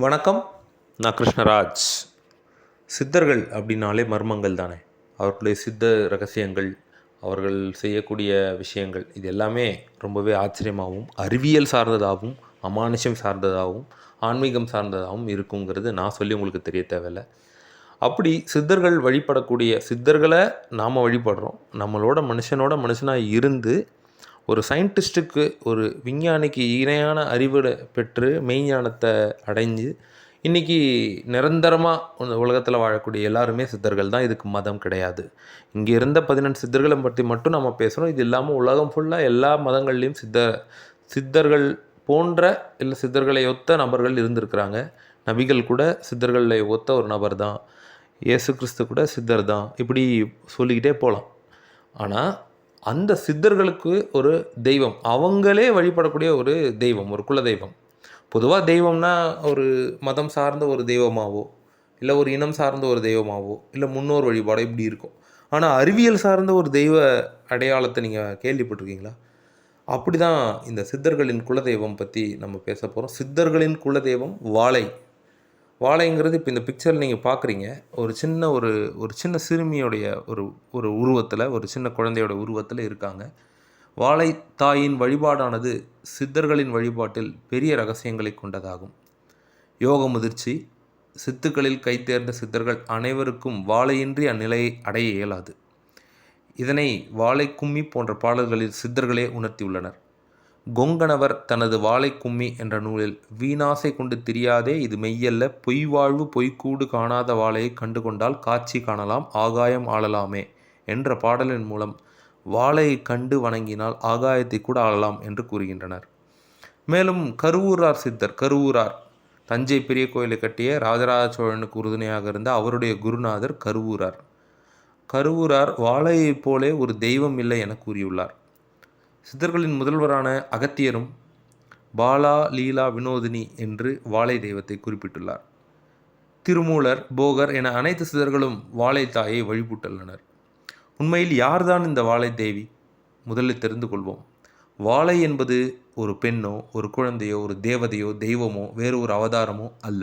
வணக்கம். நான் கிருஷ்ணராஜ். சித்தர்கள் அப்படின்னாலே மர்மங்கள் தானே? அவர்களுடைய சித்த ரகசியங்கள் அவர்கள் செய்யக்கூடிய விஷயங்கள் இது எல்லாமே ரொம்பவே ஆச்சரியமாகவும் அறிவியல் சார்ந்ததாகவும் அமானுஷம் சார்ந்ததாகவும் ஆன்மீகம் சார்ந்ததாகவும் இருக்குங்கிறது நான் சொல்லி உங்களுக்கு தெரிய தேவையில்லை. அப்படி சித்தர்கள் வழிபடக்கூடிய சித்தர்களை நாம் வழிபடுறோம். நம்மளோட மனுஷனோட மனுஷனாக இருந்து ஒரு சயின்டிஸ்ட்டுக்கு ஒரு விஞ்ஞானிக்கு இணையான அறிவுரை பெற்று மெய்ஞானத்தை அடைஞ்சு இன்றைக்கி நிரந்தரமாக இந்த உலகத்தில் வாழக்கூடிய எல்லாருமே சித்தர்கள் தான். இதுக்கு மதம் கிடையாது. இங்கே இருந்த பதினெண்டு சித்தர்களை பற்றி மட்டும் நம்ம பேசுகிறோம் இது இல்லாமல் உலகம் ஃபுல்லாக எல்லா மதங்கள்லேயும் சித்த சித்தர்கள் போன்ற இல்லை சித்தர்களை ஒத்த நபர்கள் இருந்திருக்கிறாங்க. நபிகள் கூட சித்தர்களை ஒத்த ஒரு நபர் தான். இயேசு கிறிஸ்து கூட சித்தர் தான். இப்படி சொல்லிக்கிட்டே போகலாம் ஆனால் அந்த சித்தர்களுக்கு ஒரு தெய்வம். அவங்களே வழிபடக்கூடிய ஒரு தெய்வம் ஒரு குல தெய்வம் பொதுவாக தெய்வம்னா ஒரு மதம் சார்ந்த ஒரு தெய்வமாவோ இல்லை ஒரு இனம் சார்ந்த ஒரு தெய்வமாவோ இல்லை முன்னோர் வழிபாடோ இப்படி இருக்கும். ஆனால் அறிவியல் சார்ந்த ஒரு தெய்வ அடையாளத்தை நீங்கள் கேள்விப்பட்டிருக்கீங்களா? அப்படி தான் இந்த சித்தர்களின் குலதெய்வம் பற்றி நம்ம பேச போகிறோம் சித்தர்களின் குலதெய்வம் வாழை. வாழைங்கிறது இப்போ இந்த பிக்சரில் நீங்கள் பார்க்குறீங்க ஒரு சின்ன ஒரு ஒரு சின்ன சிறுமியோடைய ஒரு ஒரு உருவத்தில் ஒரு சின்ன குழந்தையோட உருவத்தில் இருக்காங்க. வாழை தாயின் வழிபாடானது சித்தர்களின் வழிபாட்டில் பெரிய ரகசியங்களை கொண்டதாகும். யோக முதிர்ச்சி சித்துக்களில் கைத்தேர்ந்த சித்தர்கள் அனைவருக்கும் வாழையின்றி அந்நிலையை அடைய இயலாது. இதனை வாழை கும்மி போன்ற பாடல்களில் சித்தர்களே உணர்த்தியுள்ளனர். கொங்கணவர் தனது வாழை கும்மி என்ற நூலில் வீணாசை கொண்டு திரியாதே இது மெய்யல்ல. பொய் வாழ்வு பொய்க்கூடு காணாத வாழையை கண்டு கொண்டால் காட்சி காணலாம் ஆகாயம் ஆளலாமே என்ற பாடலின் மூலம் வாழையை கண்டு வணங்கினால் ஆகாயத்தை கூட ஆளலாம் என்று கூறுகின்றனர். மேலும் கருவூரார் சித்தர் கருவூரார் தஞ்சை பெரிய கோயிலை கட்டிய ராஜராஜ சோழனுக்கு உறுதுணையாக இருந்த அவருடைய குருநாதர் கருவூரார். கருவூரார் வாழையைப் போலே ஒரு தெய்வம் இல்லை என கூறியுள்ளார். சித்தர்களின் முதல்வரான அகத்தியரும் பாலா லீலா வினோதினி என்று வாழை தெய்வத்தை குறிப்பிட்டுள்ளார். திருமூலர் போகர் என அனைத்து சிதர்களும் வாழை தாயை வழிபட்டுள்ளனர். உண்மையில் யார்தான் இந்த வாழை தேவி? முதலில் தெரிந்து கொள்வோம். வாழை என்பது ஒரு பெண்ணோ ஒரு குழந்தையோ ஒரு தேவதையோ தெய்வமோ வேறு ஒரு அவதாரமோ அல்ல.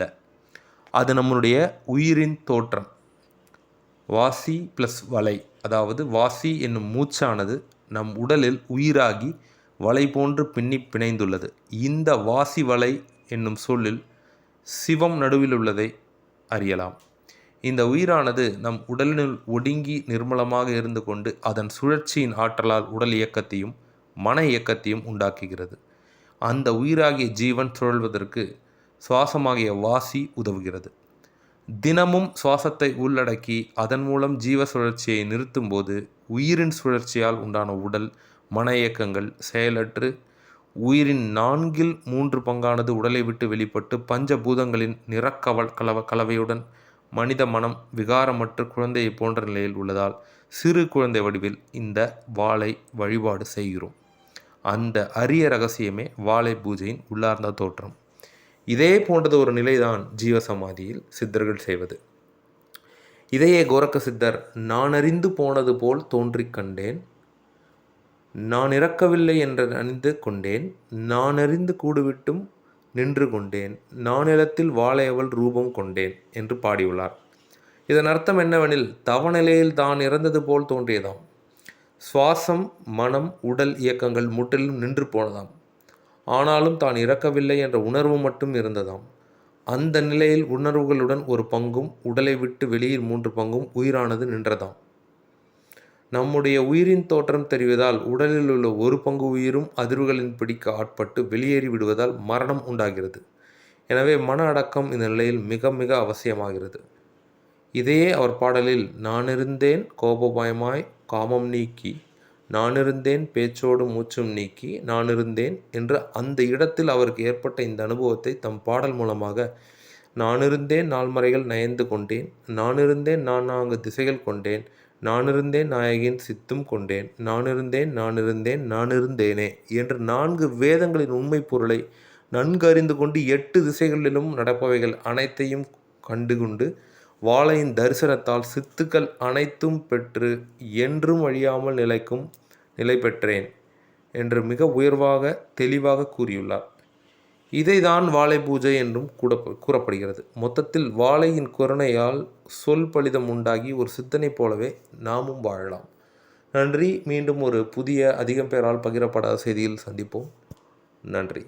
அது நம்மளுடைய உயிரின் தோற்றம். வாசி ப்ளஸ் வலை அதாவது வாசி என்னும் மூச்சானது நம் உடலில் உயிராகி வலை போன்று பின்னி பிணைந்துள்ளது. இந்த வாசி வலை என்னும் சொல்லில் சிவம் நடுவில் உள்ளதை அறியலாம். இந்த உயிரானது நம் உடலினுள் ஒடுங்கி நிர்மலமாக இருந்து கொண்டு அதன் சுழற்சியின் ஆற்றலால் உடல் இயக்கத்தையும் மன இயக்கத்தையும் உண்டாக்குகிறது. அந்த உயிராகிய ஜீவன் சுழல்வதற்கு சுவாசமாகிய வாசி உதவுகிறது. தினமும் சுவாசத்தை உள்ளடக்கி அதன் மூலம் ஜீவ சுழற்சியை நிறுத்தும்போது உயிரின் சுழற்சியால் உண்டான உடல் மன இயக்கங்கள் செயலற்று உயிரின் நான்கில் மூன்று பங்கானது உடலை விட்டு வெளிப்பட்டு பஞ்சபூதங்களின் நிறக்கவல் கலவ கலவையுடன் மனித மனம் விகாரமற்று குழந்தையை போன்ற நிலையில் உள்ளதால் சிறு குழந்தை வடிவில் இந்த வாளை வழிபாடு செய்கிறோம். அந்த அரிய ரகசியமே வாழை பூஜையின் உள்ளார்ந்த தோற்றம். இதே போன்றது ஒரு நிலைதான் ஜீவசமாதியில் சித்தர்கள் செய்வது. இதையே கோரக்க சித்தர் நான் அறிந்து போனது போல் தோன்றிக் கண்டேன். நான் இறக்கவில்லை என்று அணிந்து கொண்டேன். நான் அறிந்து கூடுவிட்டும் நின்று கொண்டேன். நானிலத்தில் வாழையவள் ரூபம் கொண்டேன் என்று பாடியுள்ளார். இதன் அர்த்தம் என்னவெனில் தவநிலையில் தான் இறந்தது போல் தோன்றியதாம். சுவாசம் மனம் உடல் இயக்கங்கள் முற்றிலும் நின்று போனதாம். ஆனாலும் தான் இறக்கவில்லை என்ற உணர்வு மட்டும் இருந்ததாம். அந்த நிலையில் உணர்வுகளுடன் ஒரு பங்கும் உடலை விட்டு வெளியில் மூன்று பங்கும் உயிரானது நின்றதாம். நம்முடைய உயிரின் தோற்றம் தெரிவதால் உடலில் உள்ள ஒரு பங்கு உயிரும் அதிர்வுகளின் பிடிக்க ஆட்பட்டு வெளியேறி விடுவதால் மரணம் உண்டாகிறது. எனவே மன அடக்கம் இந்த நிலையில் மிக மிக அவசியமாகிறது. இதையே அவர் பாடலில் நானிருந்தேன் கோபபயமாய் காமம் நீக்கி நானிருந்தேன் பேச்சோடு மூச்சும் நீக்கி நானிருந்தேன் என்று அந்த இடத்தில் அவருக்கு ஏற்பட்ட இந்த அனுபவத்தை தம் பாடல் மூலமாக நானிருந்தேன் நால்மறைகள் நயந்து கொண்டேன் நானிருந்தேன் நான் நான்கு திசைகள் கொண்டேன் நானிருந்தேன் நாயகின் சித்தும் கொண்டேன் நானிருந்தேன் நானிருந்தேன் நானிருந்தேனே என்று நான்கு வேதங்களின் உண்மை பொருளை நன்கு அறிந்து கொண்டு எட்டு திசைகளிலும் நடப்பவைகள் அனைத்தையும் கண்டுகொண்டு வாழையின் தரிசனத்தால் சித்துக்கள் அனைத்தும் பெற்று என்றும் அழியாமல் நிலைக்கும் நிலை பெற்றேன் என்று மிக உயர்வாக தெளிவாக கூறியுள்ளார். இதைதான் வாழை பூஜை என்றும் கூட கூறப்படுகிறது. மொத்தத்தில் வாழையின் கருணையால் சொல் பலிதம் உண்டாகி ஒரு சித்தனைப் போலவே நாமும் வாழலாம். நன்றி. மீண்டும் ஒரு புதிய அதிகம் பேரால் பகிரப்படாத செய்தியில் சந்திப்போம். நன்றி.